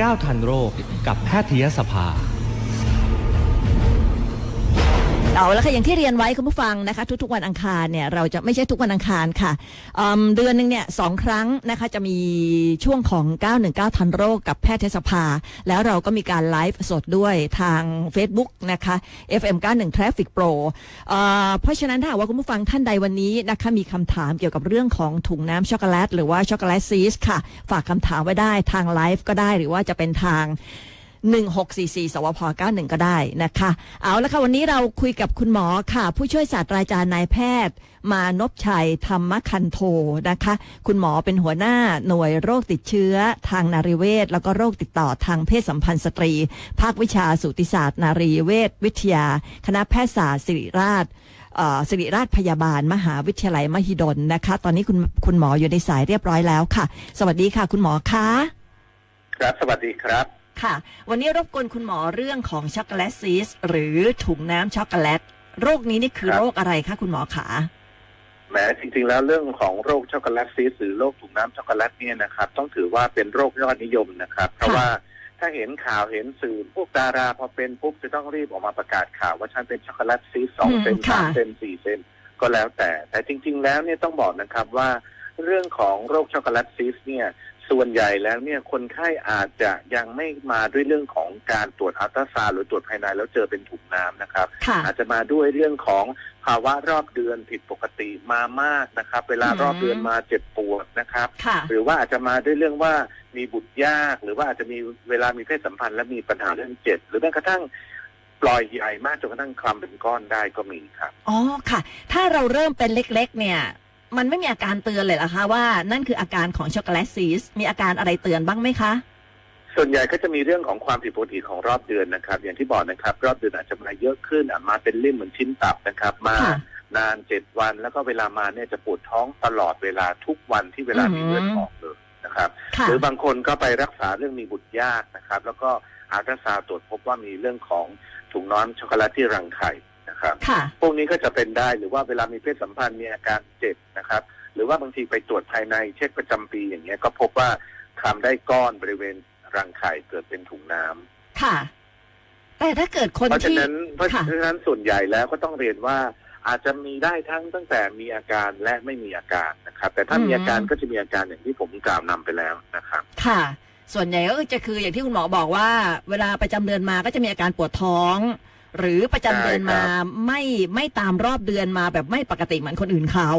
ก้าวทันโรคกับแพทยสภา เอาแล้วค่ะอย่างที่เรียนไว้คุณผู้ฟังนะคะ ทุกๆวันอังคารเนี่ยเราจะไม่ใช่ทุกวันอังคารค่ะอืมเดือนหนึ่งเนี่ยสองครั้งนะคะจะมีช่วงของ 919 ทันโรคกับแพทยสภา แล้วเราก็มีการไลฟ์สดด้วยทาง Facebook นะคะ FM 91 Traffic Pro เอ่อเพราะฉะนั้นถ้าหากว่าคุณผู้ฟังท่านใดวันนี้นะคะมีคำถามเกี่ยวกับเรื่องของถุงน้ำช็อกโกแลตหรือว่าช็อกโกแลตซีสค่ะ ฝากคำถามไว้ได้ทางไลฟ์ก็ได้หรือว่าจะเป็นทาง 1644 สวพ 91 ก็ได้นะคะ เอาละค่ะ วันนี้เราคุยกับคุณหมอค่ะ ผู้ช่วยศาสตราจารย์นายแพทย์ มานพชัยธรรมคันโทนะคะ คุณหมอเป็นหัวหน้าหน่วยโรคติดเชื้อทางนารีเวชแล้วก็โรคติดต่อทางเพศสัมพันธ์สตรี ภาควิชาสูติศาสตร์ นารีเวชวิทยา คณะแพทยศาสตร์ศิริราชเอ่อศิริราชพยาบาล มหาวิทยาลัยมหิดลนะคะ ตอนนี้คุณคุณหมออยู่ในสายเรียบร้อยแล้วค่ะ สวัสดีค่ะ คุณหมอคะครับ สวัสดีครับ ค่ะ วันนี้รบกวนคุณหมอเรื่องของช็อกโกแลตซีสหรือถุงน้ำช็อกโกแลต โรคนี้นี่คือครับโรคอะไรคะคุณหมอขาแหมจริงๆแล้วเรื่องของโรคช็อกโกแลตซีสหรือโรคถุงน้ำช็อกโกแลตเนี่ยนะครับต้องถือว่าเป็นโรคยอดนิยมนะครับ เพราะว่าถ้าเห็นข่าวเห็นสื่อพวกดาราพอเป็นปุ๊บจะต้องรีบออกมาประกาศข่าวว่าฉันเป็นช็อกโกแลตซีสสองอืมเซนค่ะสามเซนสี่เซนก็แล้วแต่ แต่จริง ๆ แล้วเนี่ยต้องบอกนะครับว่าเรื่องของโรคช็อกโกแลตซีสเนี่ย ส่วนใหญ่แล้วเนี่ยคนไข้อาจจะยังไม่มาด้วยเรื่องของการตรวจอัลตราซาวด์หรือตรวจภายในแล้วเจอเป็นถุงน้ำนะครับ ค่ะอาจจะมาด้วยเรื่องของภาวะรอบเดือนผิดปกติมามากนะครับ เวลาอืมรอบเดือนมาเจ็บปวดนะครับ ค่ะ หรือว่าอาจจะมาด้วยเรื่องว่ามีบุตรยาก หรือว่าอาจจะมีเวลามีเพศสัมพันธ์แล้วมีปัญหาเรื่องเจ็บหรือแม้กระทั่งปล่อยใหญ่มากจนกระทั่งคลำเป็นก้อนได้ก็มีครับ อ๋อค่ะ ถ้าเราเริ่มเป็นเล็ก ๆ เนี่ย มันไม่มีอาการเตือนเลยเหรอคะว่านั่นคืออาการของช็อกโกแลตซีสมีอาการอะไรเตือนบ้างไหมคะ ส่วนใหญ่ก็จะมีเรื่องของความผิดปกติของรอบเดือนนะครับ อย่างที่บอกนะครับ รอบเดือนอาจจะมาเยอะขึ้นอาจมาเป็นริ่มเหมือนชิ้นตับนะครับ มาค่ะ นานเจ็ดวัน แล้วก็เวลามาเนี่ยจะปวดท้องตลอดเวลาทุกวันที่เวลามีอืมเลือดออกเลยนะครับ ค่ะ หรือบางคนก็ไปรักษาเรื่องมีบุตรยากนะครับ แล้วก็อัลตราซาวด์ตรวจพบว่ามีเรื่องของถุงน้ำช็อกโกแลตที่รังไข่ นะครับ ค่ะ พวกนี้ก็จะเป็นได้หรือว่าเวลามีเพศสัมพันธ์มีอาการเจ็บนะครับ หรือว่าบางทีไปตรวจภายในเช็คประจำปีอย่างเงี้ยก็พบว่าคลำได้ก้อนบริเวณรังไข่เกิดเป็นถุงน้ำ ค่ะ แต่ถ้าเกิดคนเพราะฉะที่ นั้นเพราะค่ะ ฉะนั้นส่วนใหญ่แล้วก็ต้องเรียนว่าอาจจะมีได้ทั้งตั้งแต่มีอาการและไม่มีอาการนะครับ แต่ถ้ามีอาการก็จะมีอาการอย่างที่ผมกล่าวนำไปแล้วนะครับ ค่ะ ส่วนใหญ่ก็จะคืออย่างที่คุณหมอบอกว่า เวลาประจำเดือนมาก็จะมีอาการปวดท้อง หรือประจำเดือนมาใช่ครับ ไม่ไม่ตามรอบเดือนมาแบบไม่ปกติเหมือนคนอื่นเขา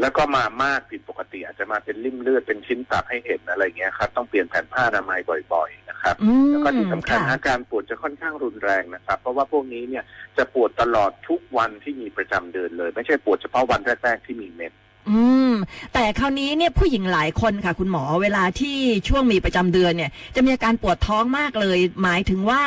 แล้วก็มามากผิดปกติ อาจจะมาเป็นริ่มเลือดเป็นชิ้นตับให้เห็นอะไรเงี้ยครับต้องเปลี่ยนแผ่นผ้าอนามัยบ่อย ๆ นะครับ อืมแล้วก็ที่สำคัญค่ะอาการปวดจะค่อนข้างรุนแรงนะครับ เพราะว่าพวกนี้เนี่ยจะปวดตลอดทุกวันที่มีประจำเดือนเลย ไม่ใช่ปวดเฉพาะวันแรกๆที่มีเม็ด อืม แต่คราวนี้เนี่ยผู้หญิงหลายคนค่ะ คุณหมอเวลาที่ช่วงมีประจำเดือนเนี่ย จะมีอาการปวดท้องมากเลย หมายถึงว่า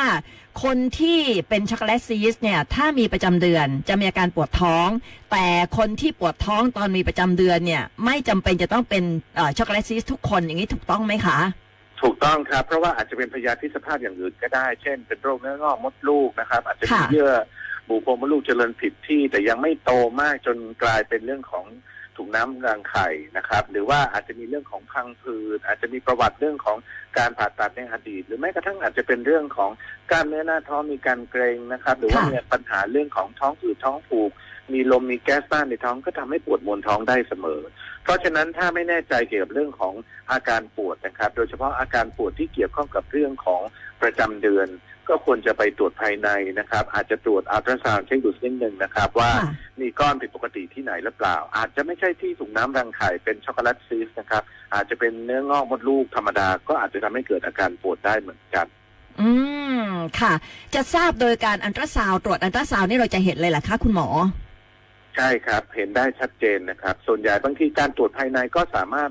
คนที่เป็นช็อกโกแลตซีสเนี่ย ถ้ามีประจำเดือนจะมีอาการปวดท้อง แต่คนที่ปวดท้องตอนมีประจำเดือนเนี่ย ไม่จำเป็นจะต้องเป็นเอ่อช็อกโกแลตซีสทุกคนอย่างนี้ถูกต้องไหมคะ ถูกต้องครับ เพราะว่าอาจจะเป็นพยาธิสภาพอย่างอื่นก็ได้ เช่น เป็นโรคเนื้องอกมดลูกนะครับ อาจจะมีค่ะเยื่อ บุโพรงมดลูกเจริญผิดที่ แต่ยังไม่โตมากจนกลายเป็นเรื่องของถุงน้ำรังไข่นะครับ หรือว่าอาจจะมีเรื่องของพังผืดอาจจะมีประวัติเรื่องของการผ่าตัดในอดีต หรือแม้กระทั่งอาจจะเป็นเรื่องของกล้ามเนื้อหน้าท้องมีการเกรงนะครับ หรือว่ามีปัญหาเรื่องของท้องอืดท้องผูก มีลมมีแก๊สบ้านในท้องก็ทำให้ปวดมวนท้องได้เสมอ เพราะฉะนั้นถ้าไม่แน่ใจเกี่ยวกับเรื่องของอาการปวดนะครับ โดยเฉพาะอาการปวดที่เกี่ยวข้องกับเรื่องของประจำเดือน ก็ควรจะไปตรวจภายในนะครับ อาจจะตรวจอัลตราซาวด์เช็คดูสักนิดหนึ่งนะครับ ว่าค่ะมีก้อนผิดปกติที่ไหนหรือเปล่า อาจจะไม่ใช่ที่ถุงน้ำรังไข่เป็นช็อกโกแลตซีสนะครับ อาจจะเป็นเนื้องอกมดลูกธรรมดา ก็อาจจะทำให้เกิดอาการปวดได้เหมือนกันอืมค่ะ จะทราบโดยการอันตราซาวด์ตรวจอันตราซาวด์นี่เราจะเห็นเลยเหรอคะคุณหมอ ใช่ครับ เห็นได้ชัดเจนนะครับ ส่วนใหญ่บางทีการตรวจภายในก็สามารถ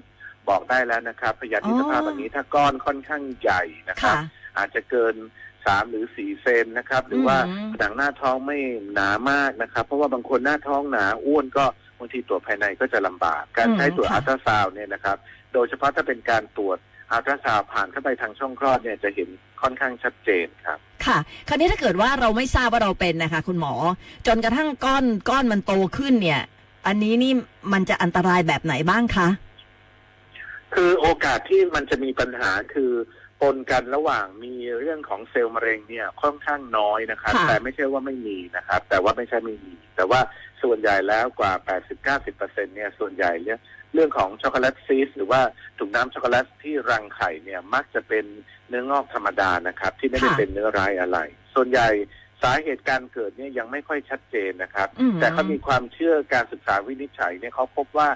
บอกได้แล้วนะครับพยาธิสภาพอ๋อแบบนี้ถ้าก้อนค่อนข้างใหญ่นะครับค่ะอาจจะเกิน สามหรือสี่เซนนะครับ หรือว่าอืมผนังหน้าท้องไม่หนามากนะครับ เพราะว่าบางคนหน้าท้องหนาอ้วนก็บางทีตรวจภายในก็จะลำบาก การใช้ตรวจอัลตราซาวน์เนี่ยนะครับ โดยเฉพาะถ้าเป็นการตรวจอัลตราซาวน์ผ่านเข้าไปทางช่องคลอดเนี่ยจะเห็นค่อนข้างชัดเจนครับ ค่ะ คราวนี้ถ้าเกิดว่าเราไม่ทราบว่าเราเป็นนะคะ คุณหมอ จนกระทั่งก้อนก้อนมันโตขึ้นเนี่ย อันนี้นี่มันจะอันตรายแบบไหนบ้างคะตคือโอกาสที่มันจะมีปัญหาคือ ปนกันระหว่างมีเรื่องของเซลล์มะเร็งเนี่ยค่อนข้างน้อยนะครับ ค่ะ แต่ไม่ใช่ว่าไม่มีนะครับ แต่ว่าไม่ใช่ไม่มี แต่ว่าส่วนใหญ่แล้วกว่า 80-90%เนี่ยส่วนใหญ่เนี่ยเรื่องของช็อกโกแลตซีสหรือว่าถุงน้ำช็อกโกแลตที่รังไข่เนี่ยมักจะเป็นเนื้องอกธรรมดานะครับ ที่ไม่ได้ค่ะเป็นเนื้อร้ายอะไร ส่วนใหญ่สาเหตุการเกิดเนี่ยยังไม่ค่อยชัดเจนนะครับ อืม แต่เขามีความเชื่อการศึกษาวินิจฉัยเนี่ยเขาพบว่า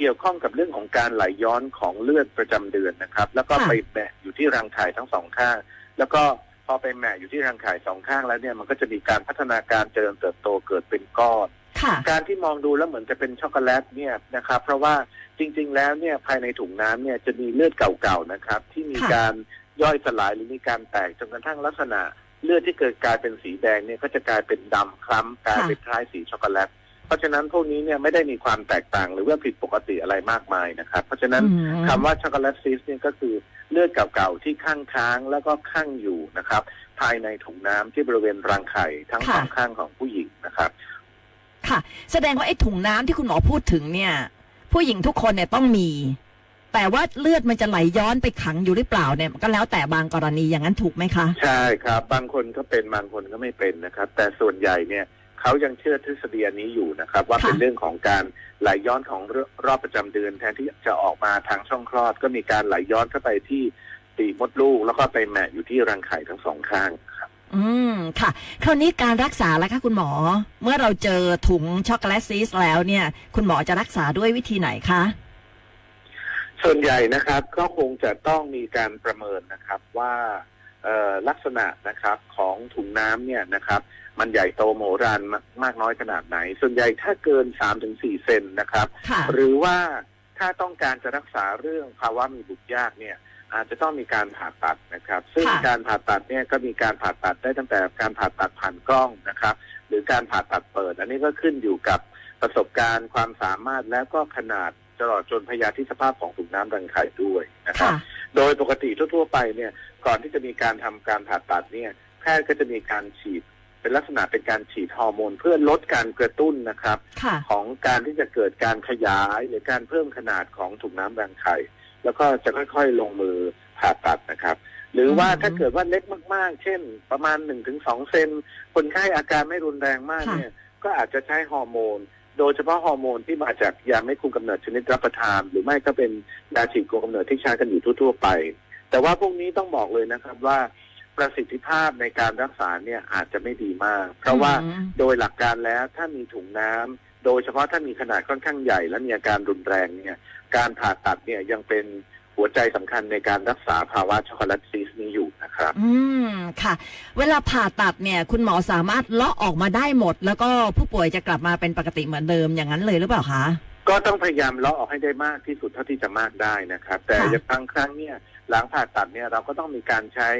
เกี่ยวข้องกับเรื่องของการไหลย้อนของเลือดประจำเดือนนะครับ แล้วก็ค่ะไปแบะอยู่ที่รังไข่ทั้งสองข้าง แล้วก็พอไปแหมะอยู่ที่รังไข่สองข้างแล้วเนี่ยมันก็จะมีการพัฒนาการเจริญเติบโตเกิดเป็นก้อนค่ะการที่มองดูแล้วเหมือนจะเป็นช็อกโกแลตเนี่ยนะครับ เพราะว่าจริง ๆ แล้วเนี่ยภายในถุงน้ำเนี่ยจะมีเลือดเก่าๆนะครับ ที่มีค่ะการย่อยสลายหรือมีการแตกจนกระทั่งลักษณะ เลือดที่เกิดกลายเป็นสีแดงเนี่ยก็จะกลายเป็นดำคล้ำกลายเป็นคล้ายสีช็อกโกแลต เพราะฉะนั้นพวกนี้เนี่ยไม่ได้มีความแตกต่างหรือว่าผิดปกติอะไรมากมายนะครับ เพราะฉะนั้นอืมคำว่าช็อกโกแลตซีสเนี่ยก็คือเลือดเก่าๆที่ข้างค้างแล้วก็ข้างอยู่นะครับ ภายในถุงน้ำที่บริเวณรังไข่ทั้งสองข้างของผู้หญิงนะครับ ค่ะ แสดงว่าไอ้ถุงน้ำที่คุณหมอพูดถึงเนี่ย ผู้หญิงทุกคนเนี่ยต้องมี แต่ว่าเลือดมันจะไหลย้อนไปขังอยู่หรือเปล่าเนี่ยก็แล้วแต่บางกรณีอย่างนั้นถูกไหมคะ ใช่ครับ บางคนก็เป็นบางคนก็ไม่เป็นนะครับ แต่ส่วนใหญ่เนี่ย เขายังเชื่อทฤษฎีอันนี้อยู่นะครับ ว่าค่ะเป็นเรื่องของการไหลย้อนของรอบประจำเดือนแทนที่จะออกมาทางช่องคลอด ก็มีการไหลย้อนเข้าไปที่ปีกมดลูก แล้วก็ไปแหมะอยู่ที่รังไข่ทั้งสองข้างครับ อืมค่ะ คราวนี้การรักษาแล้วคะคุณหมอ เมื่อเราเจอถุงช็อกโกแลตซีสแล้วเนี่ย คุณหมอจะรักษาด้วยวิธีไหนคะส่วนใหญ่นะครับก็คงจะต้องมีการประเมินนะครับว่าเอ่อ ลักษณะนะครับของถุงน้ำเนี่ยนะครับ มันใหญ่โตโมโหรานมากมากน้อยขนาดไหน ส่วนใหญ่ถ้าเกิน 3-4 เซนนะครับค่ะหรือว่าถ้าต้องการจะรักษาเรื่องภาวะมีบุตรยากเนี่ยอาจจะต้องมีการผ่าตัดนะครับ ซึ่งค่ะการผ่าตัดเนี่ยก็มีการผ่าตัดได้ตั้งแต่การผ่าตัดผ่านกล้องนะครับ หรือการผ่าตัดเปิด อันนี้ก็ขึ้นอยู่กับประสบการณ์ความสามารถแล้วก็ขนาด ตลอดจนพยาธิสภาพของถุงน้ำรังไข่ด้วยนะครับค่ะโดยปกติทั่วๆไปเนี่ยก่อนที่จะมีการทำการผ่าตัดเนี่ยแพทย์ก็จะมีการฉีดเป็นลักษณะเป็นการฉีดฮอร์โมน เพื่อลดการกระตุ้นนะครับค่ะของการที่จะเกิดการขยายหรือการเพิ่มขนาดของถุงน้ำรังไข่แล้วก็จะค่อยๆลงมือผ่าตัดนะครับ หรือว่าอืมถ้าเกิดว่าเล็กมากๆ เช่น ประมาณ1นถึงสเซนคนไข้อาการไม่รุนแรงมากค่ะเนี่ย ก็อาจจะใช้ฮอร์โมน โดยเฉพาะฮอร์โมนที่มาจากยาไม่คุมกำเนิดชนิดรับประทาน หรือไม่ก็เป็นยาฉีดคุมกำเนิดที่ใช้กันอยู่ทั่วๆไป แต่ว่าพวกนี้ต้องบอกเลยนะครับว่าประสิทธิภาพในการรักษาเนี่ยอาจจะไม่ดีมาก เพราะว่าอืมโดยหลักการแล้วถ้ามีถุงน้ำโดยเฉพาะถ้ามีขนาดค่อนข้างใหญ่ และมีอาการรุนแรงเนี่ยการผ่าตัดเนี่ยยังเป็น หัวใจสำคัญในการรักษาภาวะช็อกโกแลตซีสนี้อยู่นะครับ อืมค่ะ เวลาผ่าตัดเนี่ย คุณหมอสามารถเลาะออกมาได้หมด แล้วก็ผู้ป่วยจะกลับมาเป็นปกติเหมือนเดิมอย่างนั้นเลยหรือเปล่าคะ ก็ต้องพยายามเลาะออกให้ได้มากที่สุดเท่าที่จะมากได้นะครับ แต่ค่ะอย่างบางครั้งเนี่ยหลังผ่าตัดเนี่ยเราก็ต้องมีการใช้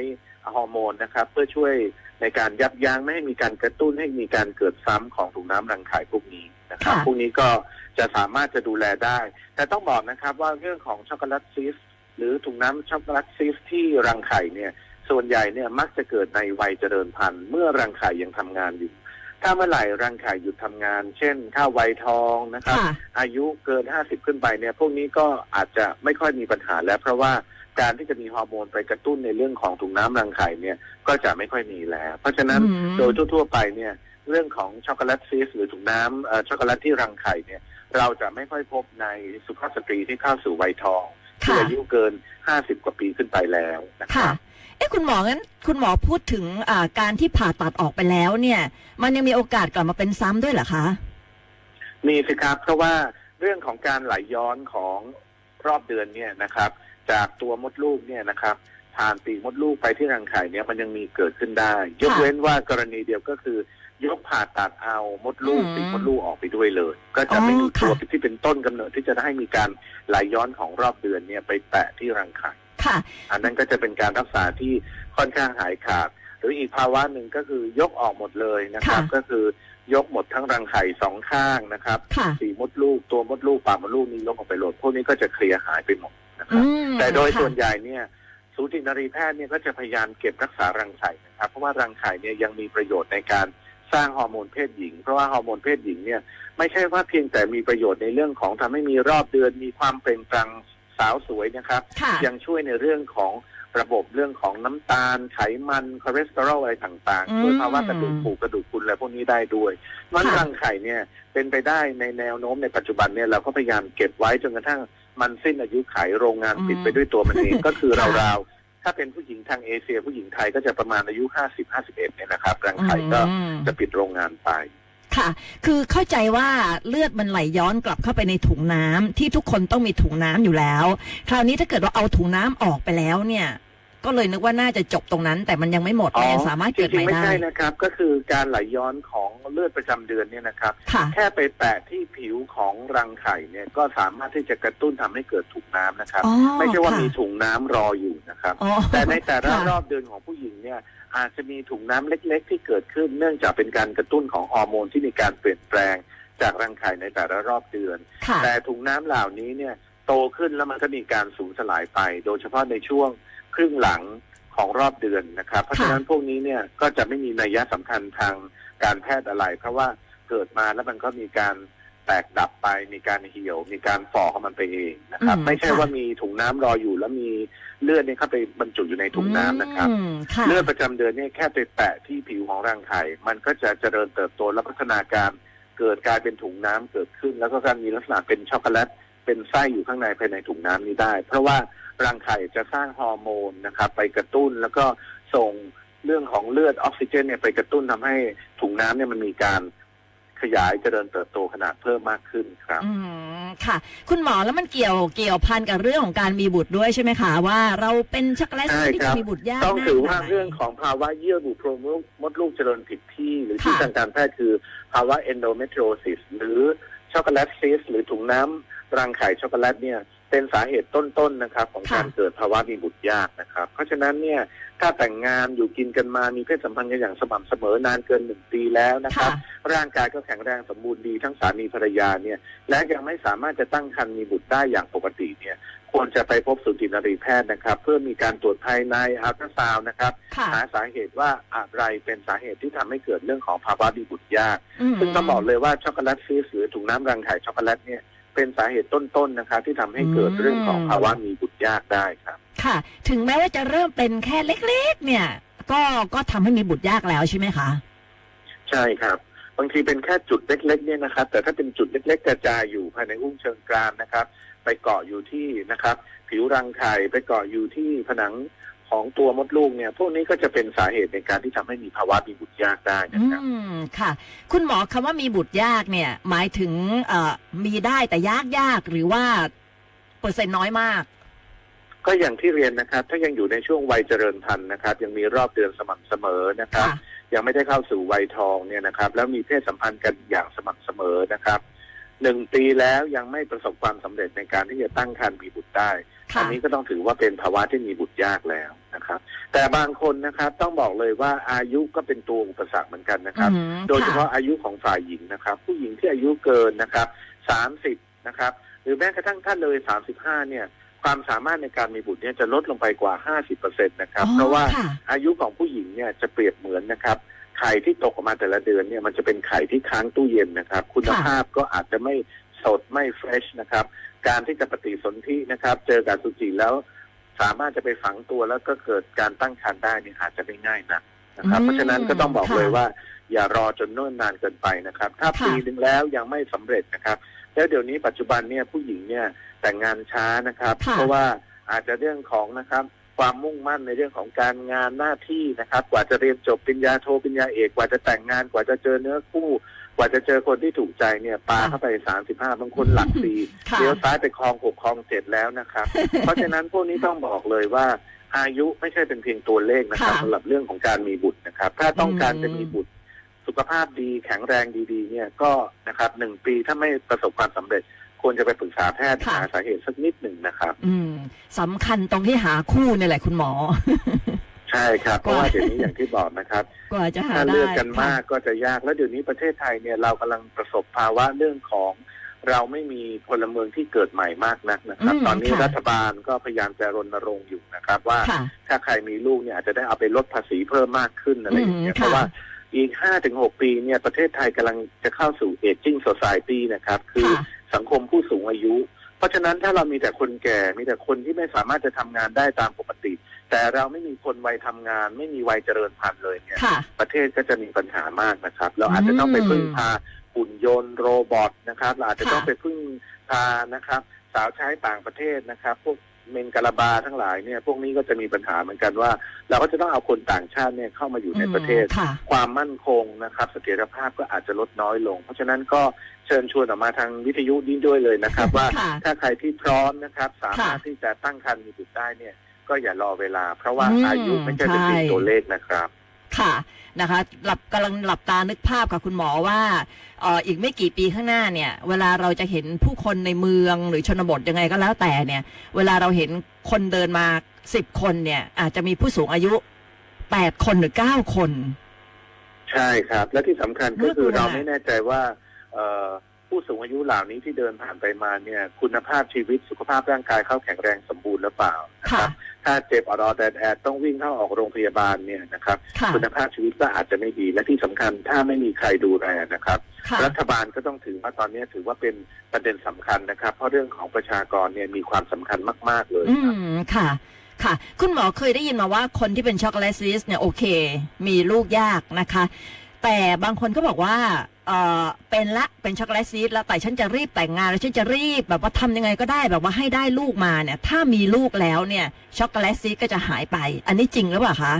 ฮอร์โมนนะครับ เพื่อช่วยในการยับยั้งไม่ให้มีการกระตุ้นให้มีการเกิดซ้ำของถุงน้ำรังไข่พวกนี้นะครับ ค่ะ พวกนี้ก็จะสามารถจะดูแลได้ แต่ต้องบอกนะครับว่าเรื่องของช็อกโกแลตซีส หรือถุงน้ำช็อกโกแลตซีสที่รังไข่เนี่ย ส่วนใหญ่เนี่ยมักจะเกิดในวัยเจริญพันธุ์เมื่อรังไข่ยังทำงานอยู่ ถ้าเมื่อไหร่รังไข่หยุดทำงาน เช่น ถ้าวัยทองนะครับค่ะอายุเกิน50ขึ้นไปเนี่ย พวกนี้ก็อาจจะไม่ค่อยมีปัญหาแล้ว เพราะว่าการที่จะมีฮอร์โมนไปกระตุ้นในเรื่องของถุงน้ำรังไข่เนี่ยก็จะไม่ค่อยมีแล้ว เพราะฉะนั้นอืมโดยทั่ว ๆ ไปเนี่ยเรื่องของช็อกโกแลตซีสหรือถุงน้ำเอ่อช็อกโกแลตที่รังไข่เนี่ยเราจะไม่ค่อยพบในสุภาพสตรีที่เข้าสู่วัยทอง ที่ค่ะอายุเกิน50กว่าปีขึ้นไปแล้วนะคค่ะรับเอ๊ะคุณหมองั้นคุณหมอพูดถึงอ่าการที่ผ่าตัดออกไปแล้วเนี่ย มันยังมีโอกาสกลับมาเป็นซ้ำด้วยเหรอคะมีสิครับเพราะว่าเรื่องของการไหลย้อนของรอบเดือนเนี่ยนะครับ จากตัวมดลูกเนี่ยนะครับ ผ่านปีกมดลูกไปที่รังไข่เนี่ยมันยังมีเกิดขึ้นได้ ยกเว้นว่ากรณีเดียวก็คือ ยกผ่าตัดเอามดลูกอืมปีกมดลูกออกไปด้วยเลย ก็จะไม่มีอ๋อตัวค่ะที่เป็นต้นกำเนิดที่จะให้มีการไหลย้อนของรอบเดือนเนี่ยไปแตะที่รังไข่ ค่ะ อันนั้นก็จะเป็นการรักษาที่ค่อนข้างหายขาด หรืออีกภาวะหนึ่งก็คือยกออกหมดเลยนะครับ ค่ะ ก็คือยกหมดทั้งรังไข่สองข้างนะครับค่ะ สีมดลูกตัวมดลูกปากมดลูกนี้ยกออกไปหมดพวกนี้ก็จะเคลียร์หายไปหมดนะคอืรับ มแต่โดยค่ะส่วนใหญ่เนี่ยสูตินรีแพทย์เนี่ยก็จะพยายามเก็บรักษารังไข่นะครับ เพราะว่ารังไข่เนี่ยยังมีประโยชน์ในการ สร้างฮอร์โมนเพศหญิง เพราะว่าฮอร์โมนเพศหญิงเนี่ยไม่ใช่ว่าเพียงแต่มีประโยชน์ในเรื่องของทำให้มีรอบเดือนมีความเปล่งปลั่งสสาวสวยนะครับค่ะยังช่วยในเรื่องของระบบเรื่องของน้ำตาลไขมันคอเลสเตอรอลอะไรต่างอืๆมช่วยภาวะกระดูกผูกกระดูกพรุนอะไรพวกนี้ได้ด้วยมันค่ะรังไข่เนี่ยเป็นไปได้ในแนวโน้มในปัจจุบันเนี่ยเราก็พยายามเก็บไว้จนกระทั่งมันสิ้นอายุไขโรงงานปิดไปด้วยตัวมันเองก็คือค่ะราวๆ ถ้าเป็นผู้หญิงทางเอเชีย ผู้หญิงไทยก็จะประมาณอายุ50-51เนี่ยนะครับรังไข่ก็อืมจะปิดโรงงานไปค่ะ คือเข้าใจว่าเลือดมันไหลย้อนกลับเข้าไปในถุงน้ำที่ทุกคนต้องมีถุงน้ำอยู่แล้ว คราวนี้ถ้าเกิดว่าเอาถุงน้ำออกไปแล้วเนี่ย ก็เลยนึกว่าน่าจะจบตรงนั้น แต่มันยังไม่หมดมันยังสามารถจเกิดใหริม่งๆไม่ได้ใช่นะครับ ก็คือการไหลย้อนของเลือดประจำเดือนเนี่ยนะครับค่ะแค่ไปแตะที่ผิวของรังไข่เนี่ยก็สามารถที่จะกระตุ้นทำให้เกิดถุงน้ำนะครับอ๋อไม่ใช่ว่าค่ะมีถุงน้ำรออยู่นะครับอ๋อแต่ในแต่ละค่ะรอบเดือนของผู้หญิงเนี่ยอาจจะมีถุงน้ำเล็ก ๆ ที่เกิดขึ้น เนื่องจากเป็นการกระตุ้นของฮอร์โมนที่มีการเปลี่ยนแปลงจากรังไข่ในแต่ละรอบเดือนค่ะแต่ถุงน้ำเหล่านี้เนี่ย โตขึ้นแล้วมันก็มีการสูญสลายไป โดยเฉพาะในช่วงครึ่งหลังของรอบเดือนนะครับ เพราะฉะนั้นพวกนี้เนี่ยก็จะไม่มีนัยยะสำคัญทางการแพทย์อะไร เพราะว่าเกิดมาแล้วมันก็มีการแตกดับไป มีการเหี่ยว มีการฝ่อของมันไปเองนะครับอืมไม่ใช่ค่ะว่ามีถุงน้ำรออยู่แล้วมีเลือดเนี่ยเข้าไปบรรจุอยู่ในถุงน้ำนะครับอืมค่ะเลือดประจำเดือนเนี่ยแค่ไปแตะที่ผิวของรังไข่มันก็จะเจริญเติบโตและพัฒนาการเกิดกลายเป็นถุงน้ำเกิดขึ้น แล้วก็การมีลักษณะเป็นช็อกโกแลต เป็นไส้อยู่ข้างในภายในถุงน้ำนี้ได้ เพราะว่ารังไข่จะสร้างฮอร์โมนนะครับ ไปกระตุ้นแล้วก็ส่งเรื่องของเลือดออกซิเจนเนี่ยไปกระตุ้นทำให้ถุงน้ำเนี่ยมันมีการขยายเจริญเติบโตขนาดเพิ่มมากขึ้นครับอืมค่ะ คุณหมอแล้วมันเกี่ยวเกี่ยวพันกับเรื่องของการมีบุตรด้วยใช่ไหมคะว่าเราเป็นช็อกโกแลตใช่ที่ครัจะบมีบุตรยากต้องมกถือว่าขนดไหนเรื่องของภาวะเยื่อบุโพรงมดลูกเจริญผิดที่ หรือที่ค่ะทางการแพทย์คือภาวะ endometriosis หรือ ช็อกโกแลตซิสหรือถุงน้ำรังไข่ช็อกโกแลตเนี่ยเป็นสาเหตุต้นๆนะครับ ของการเกิดภาวะมีบุตรยากนะครับ เพราะฉะนั้นเนี่ยถ้าแต่งงานอยู่กินกันมามีเพศสัมพันธ์กันอย่างสม่ำเสมอนานเกินหนึ่งปีแล้วนะครับค่ะร่างกายก็แข็งแรงสมบูรณ์ดีทั้งสามีภรรยาเนี่ยและยังไม่สามารถจะตั้งครรภ์มีบุตรได้อย่างปกติเนี่ย ควรจะไปพบสูตินรีแพทย์นะครับ เพื่อมีการตรวจภายในอัลตราซาวน์นะครับค่ะหาสาเหตุว่าอะไรเป็นสาเหตุที่ทำให้เกิดเรื่องของภาวะมีบุตรยากมซึ่งต้องบอกเลยว่าช็อกโกแลตซีสหรือถุงน้ำรังไข่ช็อกโกแลตเนี่ยเป็นสาเหตุต้นๆนะครับที่ทำให้เกิดเรื่องของภาวะมีบุตรยากได้ครับ ค่ะ ถึงแม้ว่าจะเริ่มเป็นแค่เล็กๆ เนี่ย ก็ก็ทำให้มีบุตรยากแล้วใช่ไหมคะ ใช่ครับ บางทีเป็นแค่จุดเล็ก ๆ เนี่ยนะครับ แต่ถ้าเป็นจุดเล็ก ๆ กระจายอยู่ภายในอุ้งเชิงกรานนะครับ ไปเกาะอยู่ที่นะครับ ผิวรังไข่ไปเกาะอยู่ที่ผนังของตัวมดลูกเนี่ยพวกนี้ก็จะเป็นสาเหตุในการที่ทำให้มีภาวะมีบุตรยากได้อืนะครับมค่ะ คุณหมอคำว่ามีบุตรยากเนี่ย หมายถึงเอ่อมีได้แต่ยากยากหรือว่าเปอร์เซ็นต์น้อยมาก ก็อย่างที่เรียนนะครับ ถ้ายังอยู่ในช่วงวัยเจริญพันธุ์นะครับ ยังมีรอบเดือนสม่ำเสมอนะครับค่ะยังไม่ได้เข้าสู่วัยทองเนี่ยนะครับ แล้วมีเพศสัมพันธ์กันอย่างสม่ำเสมอนะครับ หนึ่งปีแล้วยังไม่ประสบความสำเร็จในการที่จะตั้งครรภ์มีบุตรได้ค่ะอันี้ก็ต้องถือว่าเป็นภาวะที่มีบุตรยากแล้วนะครับ แต่บางคนนะครับต้องบอกเลยว่าอายุก็เป็นตัวอุปสรรคเหมือนกันนะครับอืมโดยเฉพาะค่อายุของฝ่ายหญิงนะครับ ผู้หญิงที่อายุเกินนะครับสามสิบนะครับ หรือแม้กระทั่งถ้าเลยสามสิบห้าเนี่ยความสามารถในการมีบุตรเนี่ยจะลดลงไปกว่าห้าสิบเปอร์เซ็นตนะครับอ๋อเพราะว่าค่ะอายุของผู้หญิงเนี่ยจะเปรียบเหมือนนะครับ ไข่ที่ตกออกมาแต่ละเดือนเนี่ยมันจะเป็นไข่ที่ค้างตู้เย็นนะครับ คุณภาพก็อาจจะไม่สดไม่เฟรชนะครับ การที่จะปฏิสนธินะครับ เจอกับสุจิแล้ว สามารถจะไปฝังตัวแล้วก็เกิดการตั้งครรภ์ได้เนี่ยอาจจะไม่ง่ายนักนะครับอืมเพราะฉะนั้นก็ต้องบอกค่ะเลยว่า อย่ารอจนเนิ่นนานเกินไปนะครับ ถ้าค่ะปีหนึ่งแล้วยังไม่สำเร็จนะครับ แล้วเดี๋ยวนี้ปัจจุบันเนี่ยผู้หญิงเนี่ยแต่งงานช้านะครับค่ะเพราะว่าอาจจะเรื่องของนะครับ ความมุ่งมั่นในเรื่องของการงานหน้าที่นะครับ กว่าจะเรียนจบปริญญาโทปริญญาเอกกว่าจะแต่งงาน กว่าจะเจอเนื้อคู่ กว่าจะเจอคนที่ถูกใจเนี่ยปาค่ะเข้าไปสามสิบห้าบางคนหลักสี่ค่ะเลี้ยวซ้ายไปคลองหกคลองเจ็ดแล้วนะครับ เพราะฉะนั้นพวกนี้ต้องบอกเลยว่าอายุไม่ใช่เป็นเพียงตัวเลขนะครับค่ะสำหรับเรื่องของการมีบุตรนะครับ ถ้าต้องการอืมจะมีบุตร สุขภาพดีแข็งแรงดีๆ เนี่ยก็นะครับหนึ่งปีถ้าไม่ประสบความสำเร็จ ควรจะไปปรึกษาแพทย์ค่ะ หาสาเหตุสักนิดหนึ่งนะครับ อืมสำคัญตรงที่หาคู่นี่แหละคุณหมอ ใช่ครับ เพราะว่าเดี๋ยวนี้อย่างที่บอกนะครับ กว่าจะหาถ้าได้เลือกกันค่ะมากก็จะยากแล้วเดี๋ยวนี้ประเทศไทยเนี่ยเรากำลังประสบภาวะเรื่องของ เราไม่มีพลเมืองที่เกิดใหม่มากนักนะครับ อืมตอนนี้ค่ะ รัฐบาลก็พยายามจะรณรงค์อยู่นะครับ ว่าค่ะ ถ้าใครมีลูกเนี่ยอาจจะได้เอาไปลดภาษีเพิ่มมากขึ้นอะไรอย่างเงี้ยอืมเพราะค่ะว่าอีกห้าถึงหกปีเนี่ยประเทศไทยกำลังจะเข้าสู่ aging society นะครับ คือ ค่ะ สังคมผู้สูงอายุ เพราะฉะนั้นถ้าเรามีแต่คนแก่ มีแต่คนที่ไม่สามารถจะทำงานได้ตามปกติ แต่เราไม่มีคนวัยทำงาน ไม่มีวัยเจริญพันธุ์เลยเนี่ยค่ะประเทศก็จะมีปัญหามากนะครับ เราอาจจะต้องไปพึ่งพาหุ่นยนต์โรบอทนะครับ เราอาจจะค่ะต้องไปพึ่งพานะครับ สาวใช้ต่างประเทศนะครับ พวก เมนกาลาบาทั้งหลายเนี่ยพวกนี้ก็จะมีปัญหาเหมือนกันว่า เราก็จะต้องเอาคนต่างชาติเนี่ยเข้ามาอยู่ในประเทศอืมค่ะความมั่นคงนะครับเสถียรภาพก็อาจจะลดน้อยลง เพราะฉะนั้นก็เชิญชวนออกมาทางวิทยุนี้ด้วยเลยนะครับ ว่าค่ะถ้าใครที่พร้อมนะครับ สามารถค่ะที่จะตั้งครรภ์มีบุตรได้เนี่ยก็อย่ารอเวลา เพราะว่าอืมอายุไม่ใช่เป็นเพียงใช่ตัวเลขนะครับ ค่ะนะคะหลับกำลังหลับตานึกภาพค่ะคุณหมอว่าเอ่ออีกไม่กี่ปีข้างหน้าเนี่ย เวลาเราจะเห็นผู้คนในเมืองหรือชนบทยังไงก็แล้วแต่เนี่ย เวลาเราเห็นคนเดินมาสิบคนเนี่ย อาจจะมีผู้สูงอายุแปดคนหรือเก้าคน ใช่ครับ และที่สำคัญก็คือเราไม่แน่ใจว่า เอ่อ ผู้สูงอายุเหล่านี้ที่เดินผ่านไปมาเนี่ย คุณภาพชีวิตสุขภาพร่างกายเขาแข็งแรงสมบูรณ์หรือเปล่านะคค่ะรับถ้าเจ็บอรอแดดแอดต้องวิ่งเข้าออกโรงพยาบาลเนี่ยนะครับค่ะคุณภาพชีวิตก็อาจจะไม่ดีและที่สำคัญถ้าไม่มีใครดูแลนะครับค่ะรัฐบาลก็ต้องถือว่าตอนนี้ถือว่าเป็นประเด็นสำคัญนะครับ เพราะเรื่องของประชากรเนี่ยมีความสำคัญมาก ๆ เลยอืครับมค่ะค่ะ คุณหมอเคยได้ยินมาว่าคนที่เป็นช็อกโกแลตซีสเนี่ยโอเค มีลูกยากนะคะ แต่บางคนก็บอกว่าเออเป็นละเป็นช็อกโกแลตซีสแล้วแต่ฉันจะรีบแต่งงานแล้วฉันจะรีบแบบว่าทำยังไงก็ได้แบบว่าให้ได้ลูกมาเนี่ย ถ้ามีลูกแล้วเนี่ยช็อกโกแลตซีสก็จะหายไป อันนี้จริงหรือเปล่าคะ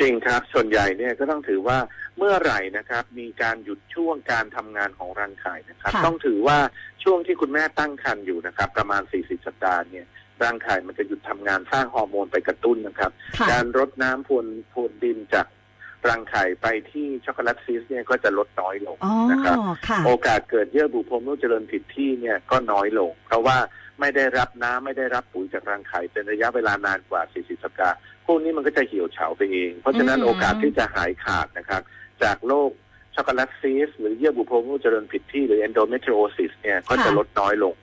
จริงครับ ส่วนใหญ่เนี่ยก็ต้องถือว่าเมื่อไหร่นะครับ มีการหยุดช่วงการทำงานของรังไข่นะครับค่ะต้องถือว่าช่วงที่คุณแม่ตั้งครรภ์อยู่นะครับ ประมาณ 40 สัปดาห์เนี่ยร่างไข่มันจะหยุดทำงานสร้างฮอร์โมนไปกระตุ้นนะครับค่ะการรดน้ำพรวนพรวนดินจาก รังไข่ไปที่ช็อกโกแลตซีสเนี่ยก็จะลดน้อยลงอ๋อนะครับค่ะโอกาสเกิดเยื่อบุโพรงมดลูกเจริญผิดที่เนี่ยก็น้อยลง เพราะว่าไม่ได้รับน้ำไม่ได้รับปุ๋ยจากรังไข่เป็นระยะเวลานานกว่า 40 สัปดาห์พวกนี้มันก็จะเหี่ยวเฉาไปเอง เพราะฉะนั้นอืมโอกาสที่จะหายขาดนะครับ จากโรคช็อกโกแลตซีสหรือเยื่อบุโพรงมดลูกเจริญผิดที่หรือ endometriosis เนี่ยก็จะลดน้อยลง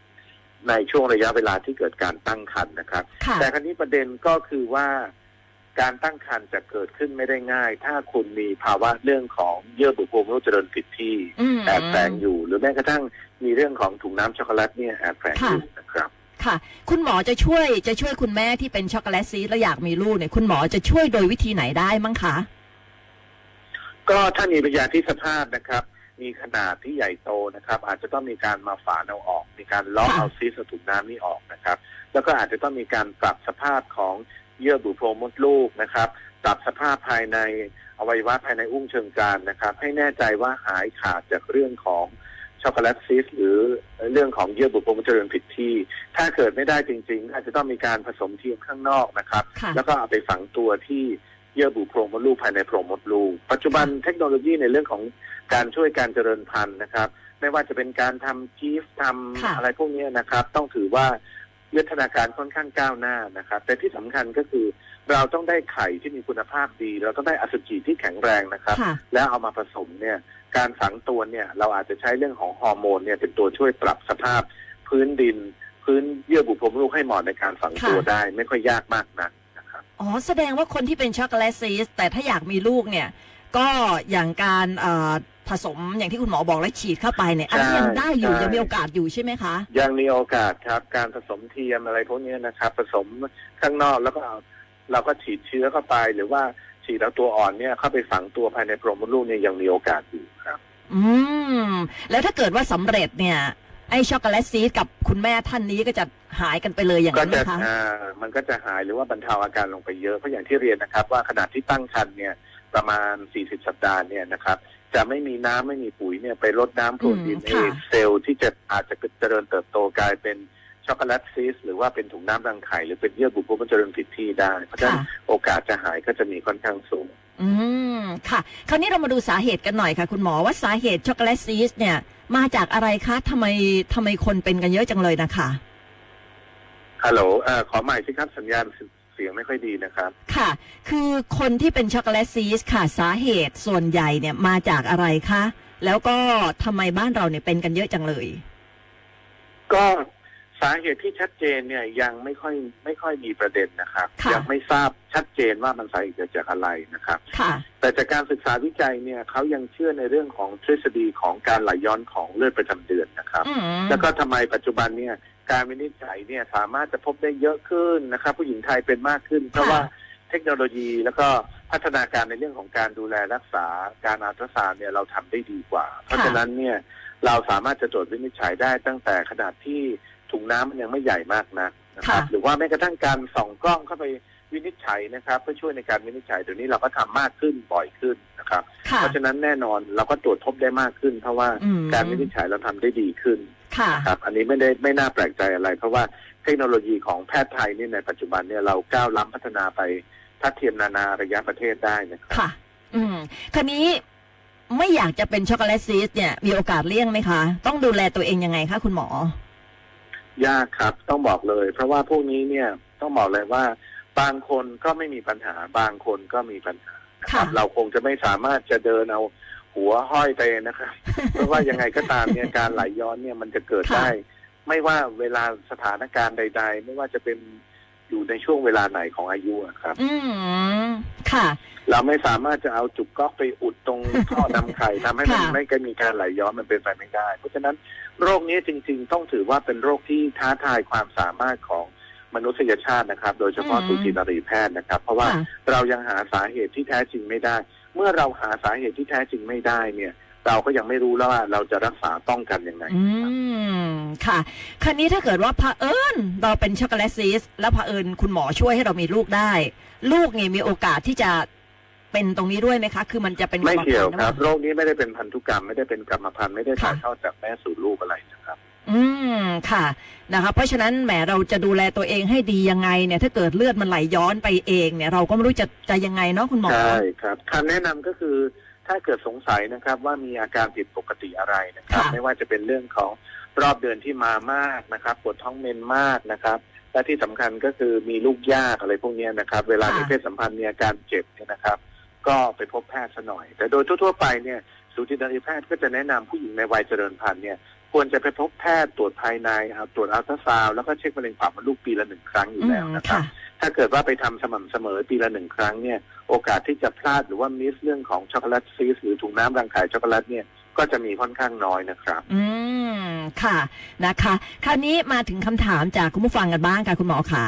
ในช่วงระยะเวลาที่เกิดการตั้งครรภ์นะครับค่ะแต่ครั้นี้ประเด็นก็คือว่า การตั้งครรภ์จะเกิดขึ้นไม่ได้ง่าย ถ้าคุณมีภาวะเรื่องของเยื่อบุโพรงมดลูกเจริญผิดที่อืมแอบแฝงอยู่ หรือแม้กระทั่งมีเรื่องของถุงน้ำช็อกโกแลตเนี่ยแอบแฝงอยู่นะครับค่ะ คุณหมอจะช่วยจะช่วยคุณแม่ที่เป็นช็อกโกแลตซีสแล้วอยากมีลูกเนี่ยคุณหมอจะช่วยโดยวิธีไหนได้มั้งคะ ก็ถ้ามีปัญญาที่สภาพนะครับ มีขนาดที่ใหญ่โตนะครับ อาจจะต้องมีการมาฝานเอาออก มีการล้อค่ะเอาซีสถุงน้ำนี้ออกนะครับ แล้วก็อาจจะต้องมีการปรับสภาพของ เยื่อบุโพรงมดลูกนะครับปรับสภาพภายในอวัยวะภายในอุ้งเชิงกรานนะครับ ให้แน่ใจว่าหายขาดจากเรื่องของช็อกโกแลตซีสหรือเรื่องของเยื่อบุโพรงมดเจริญผิดที่ ถ้าเกิดไม่ได้จริง ๆ อาจจะต้องมีการผสมเทียมข้างนอกนะครับค่ะแล้วก็เอาไปฝังตัวที่เยื่อบุโพรงมดลูกภายในโพรงมดลูก ปัจจุบันเทคโนโลยีในเรื่องของการช่วยการเจริญพันธุ์นะครับ ไม่ว่าจะเป็นการทำจีฟทค่ะำอะไรพวกนี้นะครับ ต้องถือว่า วิทยาการค่อนข้างก้าวหน้านะครับ แต่ที่สำคัญก็คือ เราต้องได้ไข่ที่มีคุณภาพดี เราต้องได้อสุจิที่แข็งแรงนะครับค่ะแล้วเอามาผสมเนี่ย การฝังตัวเนี่ย เราอาจจะใช้เรื่องของฮอร์โมนเนี่ยเป็นตัวช่วยปรับสภาพ พื้นดิน พื้นเยื่อบุโพรงมดลูกให้เหมาะในการฝังตัวค่ะได้ ไม่ค่อยยากมากนักนะครับอ๋อแสดงว่าคนที่เป็นช็อกโกแลตซีสแต่ถ้าอยากมีลูกเนี่ย ก็อย่างการเอ่อ ผสมอย่างที่คุณหมอบอกแล้วฉีดเข้าไปเนี่ยอันนี้ใช่ยังได้อยู่ใช่ยังมีโอกาสอยู่ใช่ไหมคะ ยังมีโอกาสครับการผสมเทียมอะไรพวกนี้นะครับ ผสมข้างนอกแล้วก็เอาเราก็ฉีดเชื้อเข้าไป หรือว่าฉีดเอาตัวอ่อนเนี่ยเข้าไปฝังตัวภายในโพรงมดลูกเนี่ยยังมีโอกาสอยู่ครับ อืม แล้วถ้าเกิดว่าสำเร็จเนี่ยไอช็อกโกแลตซีสกับคุณแม่ท่านนี้ก็จะหายกันไปเลยอย่างก็นั้นไหมจะคะอ่ามันก็จะหายหรือว่าบรรเทาอาการลงไปเยอะเพราะอย่างที่เรียนนะครับ ว่าขนาดที่ตั้งครรภ์เนี่ยประมาณ 40 สัปดาห์เนี่ยนะครับ จะไม่มีน้ำไม่มีปุ๋ยเนี่ยไปรดน้ำพรวนดินอืมให้ค่ะเซลล์ที่จะอาจจะเจริญเติบโตกลายเป็นช็อกโกแลตซีสหรือว่าเป็นถุงน้ำรังไข่หรือเป็นเยื่อบุโพรงมดเจริญผิดที่ได้ เพราะฉะนั้นค่ะโอกาสจะหายก็จะมีค่อนข้างสูง อืมค่ะ คราวนี้เรามาดูสาเหตุกันหน่อยค่ะ คุณหมอว่าสาเหตุช็อกโกแลตซีสเนี่ย มาจากอะไรคะทำไมทำไมคนเป็นกันเยอะจังเลยนะคะฮัลโหลเอ่อขอใหม่สิครับสัญญาณเสียงไม่ค่อยดีนะครับ ค่ะ คือคนที่เป็นช็อกโกแลตซีสค่ะสาเหตุส่วนใหญ่เนี่ยมาจากอะไรคะ แล้วก็ทำไมบ้านเราเนี่ยเป็นกันเยอะจังเลย ก็สาเหตุที่ชัดเจนเนี่ยยังไม่ค่อยไม่ค่อยมีประเด็นนะครับ ค่ะ ยัไม่ทราบชัดเจนว่ามันสาเหตุเกิดจากอะไรนะครับ ค่ะ แต่จากการศึกษาวิจัยเนี่ยเขายังเชื่อในเรื่องของทฤษฎีของการไหลย้อนของเลือดประจำเดือนนะครับ อืมแล้วก็ทำไมปัจจุบันเนี่ย การวินิจฉัยเนี่ยสามารถจะพบได้เยอะขึ้นนะครับ ผู้หญิงไทยเป็นมากขึ้น เพราะว่าเทคโนโลยีแล้วก็พัฒนาการในเรื่องของการดูแลรักษาการอัลตราซาวน์เนี่ยเราทำได้ดีกว่า เพราะฉะนั้นเนี่ยเราสามารถจะตรวจวินิจฉัยได้ตั้งแต่ขนาดที่ถุงน้ำมันยังไม่ใหญ่มากนักนะครับค่ะหรือว่าแม้กระทั่งการส่องกล้องเข้าไปวินิจฉัยนะครับ เพื่อช่วยในการวินิจฉัยเดี๋ยวนี้เราก็ทำมากขึ้นบ่อยขึ้นนะครับค่ะเพราะฉะนั้นแน่นอนเราก็ตรวจพบได้มากขึ้น เพราะว่าอืมการวินิจฉัยเราทำได้ดีขึ้น ค่ะครับอันนี้ไม่ได้ไม่น่าแปลกใจอะไร เพราะว่าเทคโนโลยีของแพทย์ไทยนี่ในปัจจุบันเนี่ยเราก้าวล้ำพัฒนาไปทัดเทียมนานาระยะประเทศได้นะครับค่ะ อืมคราวนี้ไม่อยากจะเป็นช็อกโกแลตซีสเนี่ยมีโอกาสเลี่ยงไหมคะ ต้องดูแลตัวเองยังไงคะคุณหมอ ยากครับต้องบอกเลย เพราะว่าพวกนี้เนี่ยต้องบอกเลยว่า บางคนก็ไม่มีปัญหา บางคนก็มีปัญหานะครับค่ะเราคงจะไม่สามารถจะเดินเอา หัวห้อยไปนะครับเพราะว่ายังไงก็ตามเนี่ยการไหลย้อนเนี่ยมันจะเกิดค่ะได้ ไม่ว่าเวลาสถานการณ์ใด ๆ ไม่ว่าจะเป็นอยู่ในช่วงเวลาไหนของอายุอะครับ อืมค่ะ เราไม่สามารถจะเอาจุกก๊อกไปอุดตรงท่อนำไข่ทำให้มันค่ะไม่มีการไหลย้อนมันเป็นไปไม่ได้ เพราะฉะนั้นโรคนี้จริง ๆ ต้องถือว่าเป็นโรคที่ท้าทายความสามารถของมนุษยชาตินะครับ โดยเฉพาะอืมสูตินรีแพทย์นะครับ เพราะว่าค่ะเรายังหาสาเหตุที่แท้จริงไม่ได้ เมื่อเราหาสาเหตุที่แท้จริงไม่ได้เนี่ย เราก็ยังไม่รู้แล้วว่าเราจะรักษาป้องกันยังไงอืมค่ะ คราวนี้ถ้าเกิดว่าเผอิญเราเป็นช็อกโกแลตซีสแล้วเผอิญคุณหมอช่วยให้เรามีลูกได้ ลูกเนี่ยมีโอกาสที่จะเป็นตรงนี้ด้วยไหมคะ คือมันจะเป็นไม่เกี่ยวกรรมคพัรันบธุ์หอโรคนี้ไม่ได้เป็นพันธุกรรม ไม่ได้เป็นกรรมพันธุ์ ไม่ได้ถ่ายค่ะทอดจากแม่สู่ลูกอะไรนะครับ อืมค่ะนะคะเพราะฉะนั้นแหมเราจะดูแลตัวเองให้ดียังไงเนี่ย ถ้าเกิดเลือดมันไหลย้อนไปเองเนี่ย เราก็ไม่รู้จะจะยังไงเนาะคุณหมอใช่ครับคำแนะนำก็คือถ้าเกิดสงสัยนะครับ ว่ามีอาการผิดปกติอะไรนะครับ ค่ะ ไม่ว่าจะเป็นเรื่องของรอบเดือนที่มามากนะครับปวดท้องเมนมากนะครับ และที่สำคัญก็คือมีลูกยากอะไรพวกเนี้ยนะครับ เวลามีเพศสัมพันธ์มีอาการเจ็บเนี่ยนะครับ ก็ไปพบแพทย์ซะหน่อย แต่โดยทั่วๆไปเนี่ยสูตินรีแพทย์ก็จะแนะนำผู้หญิงในวัยเจริญพันธุ์เนี่ย ควรจะไปพบแพทย์ตรวจภายในเอาตรวจอัลตราซาวด์แล้วก็เช็คมะเร็งปากมดลูกปีละหนึ่งครั้งอยู่อืแล้วมนะครับค่ะถ้าเกิดว่าไปทำสม่ำเสมอปีละหนึ่งครั้งเนี่ย โอกาสที่จะพลาดหรือว่ามิสเรื่องของช็อกโกแลตซีสหรือถุงน้ำรังไข่ช็อกโกแลตเนี่ยก็จะมีค่อนข้างน้อยนะครับ อืม ค่ะ นะคะ คราวนี้มาถึงคำถามจากคุณผู้ฟังกันบ้างค่ะคุณหมอขา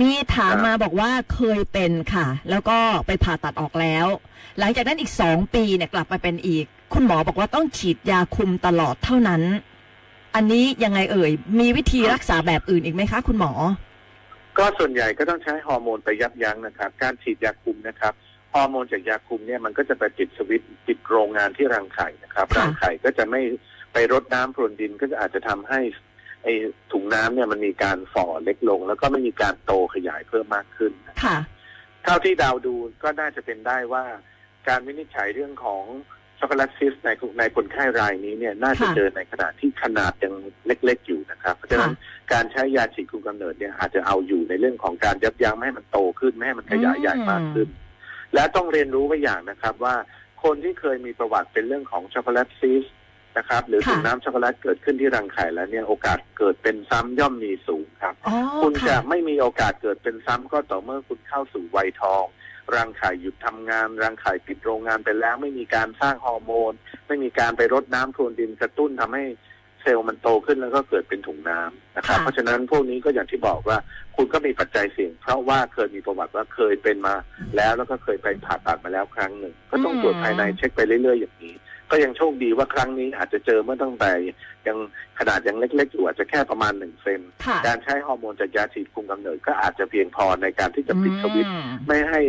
มีถามมาบอกว่าเคยเป็นค่ะ แล้วก็ไปผ่าตัดออกแล้ว หลังจากนั้นอีกสองปีเนี่ยกลับมาเป็นอีก คุณหมอบอกว่าต้องฉีดยาคุมตลอดเท่านั้น อันนี้ยังไงเอ่ย มีวิธีรักษาแบบอื่นอีกไหมคะ คุณหมอ ก็ส่วนใหญ่ก็ต้องใช้ฮอร์โมนไปยับยั้งนะครับ การฉีดยาคุมนะครับฮอร์โมนจากยาคุมเนี่ยมันก็จะไปปิดสวิตช์ปิดโรงงานที่รังไข่นะครับค่ะรังไข่ก็จะไม่ไปรดน้ำพรวนดินก็จะอาจจะทำให้ไอถุงน้ำเนี่ยมันมีการฝ่อเล็กลง แล้วก็ไม่มีการโตขยายเพิ่มมากขึ้นค่ะเท่าที่เดาวดูก็น่าจะเป็นได้ว่า การวินิจฉัยเรื่องของ ช็อกโกแลตซิสในในคนไข้รายนี้เนี่ยน่าจะค่ะเจอในขนาดที่ขนาดยังเล็กๆอยู่นะครับ เพราะฉะนั้นการใช้ยาฉีดคุมกำเนิดเนี่ยอาจจะเอาอยู่ในเรื่องของการยับยั้งไม่ให้มันโตขึ้นไม่ให้มันขยายใหญ่มากขึ้น และต้องเรียนรู้ไว้อย่างนะครับว่าคนที่เคยมีประวัติเป็นเรื่องของช็อกโกแลตซิสนะครับหรือค่ะถุงน้ำช็อกโกแลตเกิดขึ้นที่รังไข่แล้วเนี่ยโอกาสเกิดเป็นซ้ำย่อมมีสูงครับอ๋อคุณจะค่ะไม่มีโอกาสเกิดเป็นซ้ำก็ต่อเมื่อคุณเข้าสู่วัยทอง รังไข่หยุดทำงาน รังไข่ปิดโรงงานไปแล้ว ไม่มีการสร้างฮอร์โมน ไม่มีการไปรดน้ำพรวนดินกระตุ้นทำให้เซลล์มันโตขึ้นแล้วก็เกิดเป็นถุงน้ำนะครับค่ะเพราะฉะนั้นพวกนี้ก็อย่างที่บอกว่า คุณก็มีปัจจัยเสี่ยง เพราะว่าเคยมีประวัติว่าเคยเป็นมาแล้วแล้วก็เคยไปผ่าตัดมาแล้วครั้งหนึ่ง ก็ต้องตรวจภายในเช็คไปเรื่อยๆอย่างนี้ ก็ยังโชคดีว่าครั้งนี้อาจจะเจอเมื่อตั้งแต่ยังขนาดยังเล็กๆอยู่อาจจะแค่ประมาณหนึ่งเซนค่ะการใช้ฮอร์โมนจากยาฉีดคุมกำเนิดก็อาจจะเพียงพอในการที่จะปิดสวิตช์อืมไม่ให้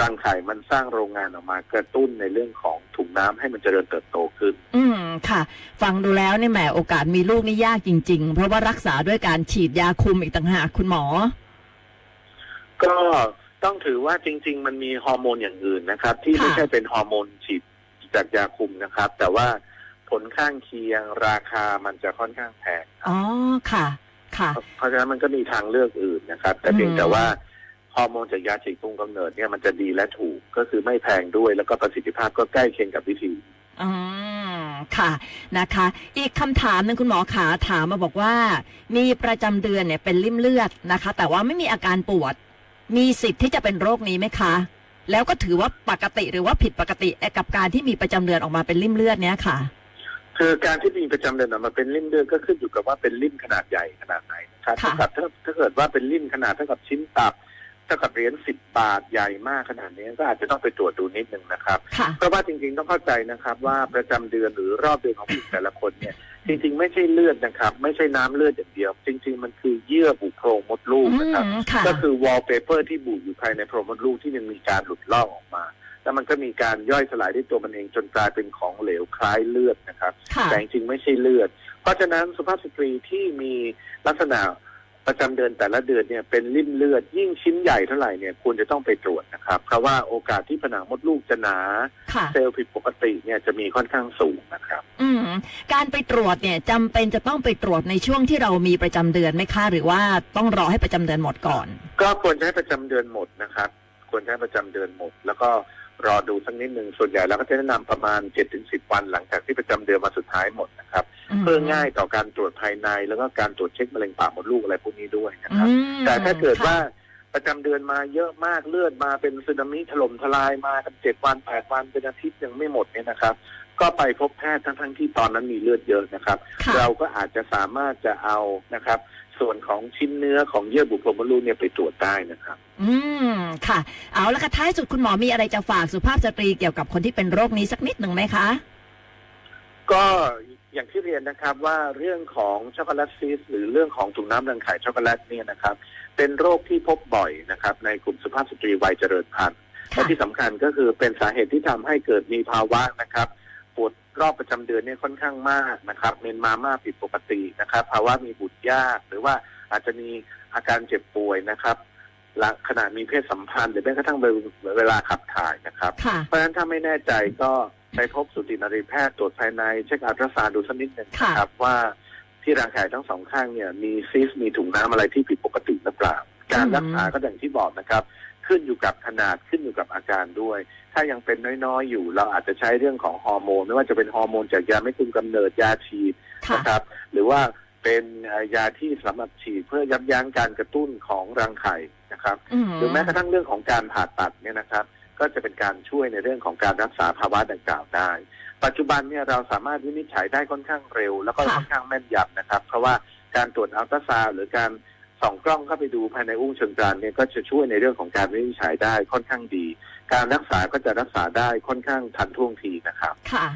รังไข่มันสร้างโรงงานออกมากระตุ้นในเรื่องของถุงน้ำให้มันเจริญเติบโตขึ้น อืมค่ะ ฟังดูแล้วเนี่ยแหมโอกาสมีลูกนี่ยากจริง ๆ เพราะว่ารักษาด้วยการฉีดยาคุมอีกต่างหากคุณหมอ ก็ต้องถือว่าจริง ๆ มันมีฮอร์โมนอย่างอื่นนะครับ ที่ค่ะไม่ใช่เป็นฮอร์โมนฉีด จากยาคุมนะครับ แต่ว่าผลข้างเคียงราคามันจะค่อนข้างแพงอ๋อค่ะ ค่ะ เพราะฉะนั้นมันก็มีทางเลือกอื่นนะครับ แต่เพียงอืมแต่ว่าฮอร์โมนจากยาฉีดคุมกำเนิดเนี่ยมันจะดีและถูกก็คือไม่แพงด้วย แล้วก็ประสิทธิภาพก็ใกล้เคียงกับวิธีอืมค่ะนะคะ อีกคำถามหนึงคุณหมอขาถามมาบอกว่า มีประจำเดือนเนี่ยเป็นริ่มเลือดนะคะ แต่ว่าไม่มีอาการปวด มีสิทธิ์ที่จะเป็นโรคนี้ไหมคะ แล้วก็ถือว่าปกติหรือว่าผิดปกติกับการที่มีประจำเดือนออกมาเป็นริ่มเลือดเนี้ยค่ะ คือการที่มีประจำเดือนออกมาเป็นริ่มเลือดก็ขึ้นอยู่กับว่าเป็นริ่มขนาดใหญ่ขนาดไหนนะครับนะครับค่ะเท่ากับถ้าถ้าเกิดว่าเป็นริ่มขนาดเท่ากับชิ้นตับเท่ากับเหรียญสิบบาทใหญ่มากขนาดนี้ก็อาจจะต้องไปตรวจดูนิดนึงนะครับค่ะเพราะว่าจริงๆต้องเข้าใจนะครับ ว่าประจำเดือนหรือรอบเดือนของผู้หญิงแต่ละคนเนี่ย จริงๆ ไม่ใช่เลือดนะครับ ไม่ใช่น้ำเลือดอย่างเดียว จริง ๆ มันคือเยื่อบุโพรงมดลูกอืนะครับมค่ะก็คือวอลเปเปอร์ที่บุอยู่ภายในโพรงมดลูกที่ยังมีการหลุดลอกออกมา แล้วมันก็มีการย่อยสลายด้วยตัวมันเองจนกลายเป็นของเหลวคล้ายเลือดนะครับค่ะแต่จริงๆไม่ใช่เลือด เพราะฉะนั้นสุภาพสตรีที่มีลักษณะ ประจำเดือนแต่ละเดือนเนี่ยเป็นริ่มเลือดยิ่งชิ้นใหญ่เท่าไหร่เนี่ยควรจะต้องไปตรวจนะครับ เพราะว่าโอกาสที่ผนังมดลูกจะหนา ค่ะ เซลล์ผิดปกติเนี่ยจะมีค่อนข้างสูงนะครับ อืม การไปตรวจเนี่ยจำเป็นจะต้องไปตรวจในช่วงที่เรามีประจำเดือนไหมคะหรือว่าต้องรอให้ประจำเดือนหมดก่อน ก็ควรจะให้ประจำเดือนหมดนะครับ ควรจะให้ประจำเดือนหมด แล้วก็ รอดูสักนิดหนึ่งส่วนใหญ่แล้วก็จะแนะนำประมาณ7จถึงสิวันหลังจากที่ประจำเดือนมาสุดท้ายหมดนะครับ เพื่อง่ายต่อการตรวจภายในแล้วก็การตรวจเช็คมะเร็งปากมดลูกอะไรพวกนี้ด้วยนะครับอืมแต่ถ้าเกิดว่าค่ะประจำเดือนมาเยอะมากเลือดมาเป็นสึนามิถล่มทลายมากันเจ็ดวันแปดวันเป็นอาทิตย์ยังไม่หมดเนี่ยนะครับ ก็ไปพบแพทย์ทั้งทั้งๆที่ตอนนั้นมีเลือดเยอะนะครับค่ะเราก็อาจจะสามารถจะเอานะครับ ส่วนของชิ้นเนื้อของเยื่อบุโพรงมดลูกเนี่ยไปตรวจได้นะครับ อืมค่ะ เอาละค่ะท้ายสุดคุณหมอมีอะไรจะฝากสุภาพสตรีเกี่ยวกับคนที่เป็นโรคนี้สักนิดหนึ่งไหมคะ ก็อย่างที่เรียนนะครับว่าเรื่องของช็อกโกแลตซีสหรือเรื่องของถุงน้ำรังไข่ช็อกโกแลตเนี่ยนะครับ เป็นโรคที่พบบ่อยนะครับ ในกลุ่มสุภาพสตรีวัยเจริญพันธุ์และค่ะที่สำคัญก็คือเป็นสาเหตุที่ทำให้เกิดมีภาวะนะครับปวดรอบประจำเดือนเนี่ยค่อนข้างมากนะครับเมนมามากผิดปกตินะครับ ภาวะมีบุตร ยาก หรือว่าอาจจะมีอาการเจ็บป่วยนะครับและขณะมีเพศสัมพันธ์หรือแม้กระทั่งเวลาขับถ่ายนะครับค่ะเพราะฉะนั้นถ้าไม่แน่ใจก็ไปพบสูตินรีแพทย์ตรวจภายในเช็คอัลตราซาวด์ดูสักนิดหนึ่งนะครับว่าที่รังไข่ทั้งสองข้างเนี่ยมีซิสมีถุงน้ำอะไรที่ผิดปกติหรือเปล่า การรักษาก็อย่างที่บอกนะครับ ขึ้นอยู่กับขนาดขึ้นอยู่กับอาการด้วย ถ้ายังเป็นน้อยๆอยู่ เราอาจจะใช้เรื่องของฮอร์โมน ไม่ว่าจะเป็นฮอร์โมนจากยาไม่คุมกำเนิดยาฉีดค่ะนะครับ หรือว่า เป็นเอ่อยาที่สำหรับฉีดเพื่อยับยั้งการกระตุ้นของรังไข่นะครับ หรือแม้กระทั่งเรื่องของการผ่าตัดเนี่ยนะครับ ก็จะเป็นการช่วยในเรื่องของการรักษาภาวะดังกล่าวได้ ปัจจุบันเนี่ยเราสามารถวินิจฉัยได้ค่อนข้างเร็ว แล้วก็ค่ะค่อนข้างแม่นยำนะครับ เพราะว่าการตรวจอัลตราซาวด์หรือการส่องกล้องเข้าไปดูภายในอุ้งเชิงกรานเนี่ยก็จะช่วยในเรื่องของการวินิจฉัยได้ค่อนข้างดี การรักษาก็จะรักษาได้ค่อนข้างทันท่วงทีนะครับ ค่ะ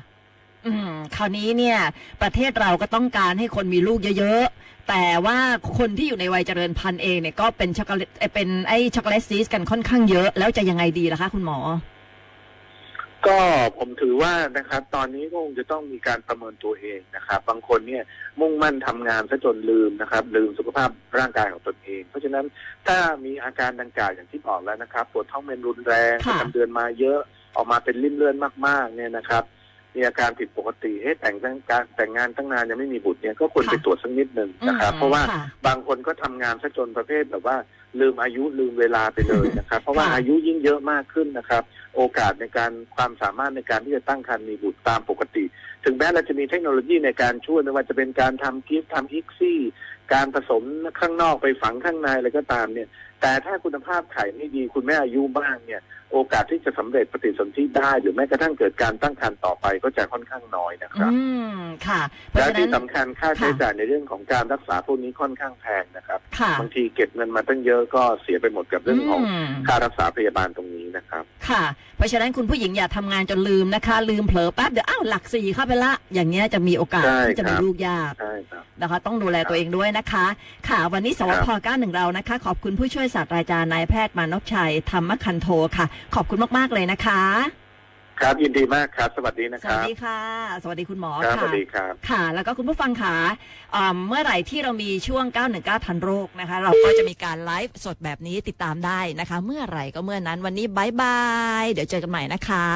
อืมคราวนี้เนี่ย ประเทศเราก็ต้องการให้คนมีลูกเยอะๆ แต่ว่าคนที่อยู่ในวัยเจริญพันธุ์เองเนี่ยก็เป็นช็อกโกแลตเอ่อเป็นไอ้ช็อกโกแลตซีสกันค่อนข้างเยอะ แล้วจะยังไงดีล่ะคะคุณหมอ ก็ผมถือว่านะครับ ตอนนี้ก็คงจะต้องมีการประเมินตัวเองนะครับ บางคนเนี่ยมุ่งมั่นทำงานซะจนลืมนะครับ ลืมสุขภาพร่างกายของตนเอง เพราะฉะนั้นถ้ามีอาการดังกล่าวอย่างที่บอกแล้วนะครับปวดท้องเป็นรุนแรงปค่ะ ระจำเดือนมาเยอะออกมาเป็นริ่มเลือดมากๆ เนี่ยนะครับ มีอาการผิดปกติเอ๊ะแต่งตั้งการแต่งงานตั้งนานยังไม่มีบุตรเนี่ยก็ควรไปตรวจสักนิดหนึ่งนะครับอืมเพราะว่าค่ะบางคนก็ทำงานซะจนประเภทแบบว่า ลืมอายุลืมเวลาไปเลยนะครับ เพราะว่าค่ะอายุยิ่งเยอะมากขึ้นนะครับ โอกาสในการความสามารถในการที่จะตั้งครรภ์มีบุตรตามปกติ ถึงแม้เราจะมีเทคโนโลยีในการช่วยไม่ว่าจะเป็นการทำกิฟต์ทำอิกซี่การผสมข้างนอกไปฝังข้างในอะไรก็ตามเนี่ย แต่ถ้าคุณภาพไข่ไม่ดีคุณแม่อายุบ้างเนี่ย โอกาสที่จะสำเร็จปฏิสนธิได้ หรือแม้กระทั่งเกิดการตั้งครรภ์ต่อไปก็จะค่อนข้างน้อยนะครับ อืมค่ะเพราะและฉะนั้ที่นสำคัญค่าใช้จ่ายในเรื่องของการรักษาพวกนี้ค่อนข้างแพงนะครับค่ะบางทีเก็บเงินมาตั้งเยอะก็เสียไปหมดกับเรื่องของมค่ารักษาพยาบาลตรงนี้นะครับ ค่ะ เพราะฉะนั้นคุณผู้หญิงอย่าทำงานจนลืมนะคะ ลืมเผลอแป๊บเดี๋ยวอ้าวหลักสี่เข้าไปละ อย่างเงี้ยจะมีโอกาสใช่ที่จะครัมีบลูกยากใช่ครับนะคะ ต้องดูแลตัวเองด้วยนะคะ ค่ะ วันนี้สวพ91 เรานะคะ ขอบคุณผู้ช่วยศาสตราจารย์นายแพทย์มานพชัยธรรมคันโทค่ะ ขอบคุณมากๆเลยนะคะ ครับยินดีมากครับ สวัสดีนะสควัสรับ ดีค่ะ สวัสดีคุณหมอครับสค่ะวัสดีครับ ค่ะ แล้วก็คุณผู้ฟังค่ะอ่าเมื่อไหร่ที่เรามีช่วง 919 ทันโรคนะคะ เราก็จะมีการไลฟ์สดแบบนี้ติดตามได้นะคะ เมื่อไหร่ก็เมื่อนั้นวันนี้บายบาย เดี๋ยวเจอกันใหม่นะคะ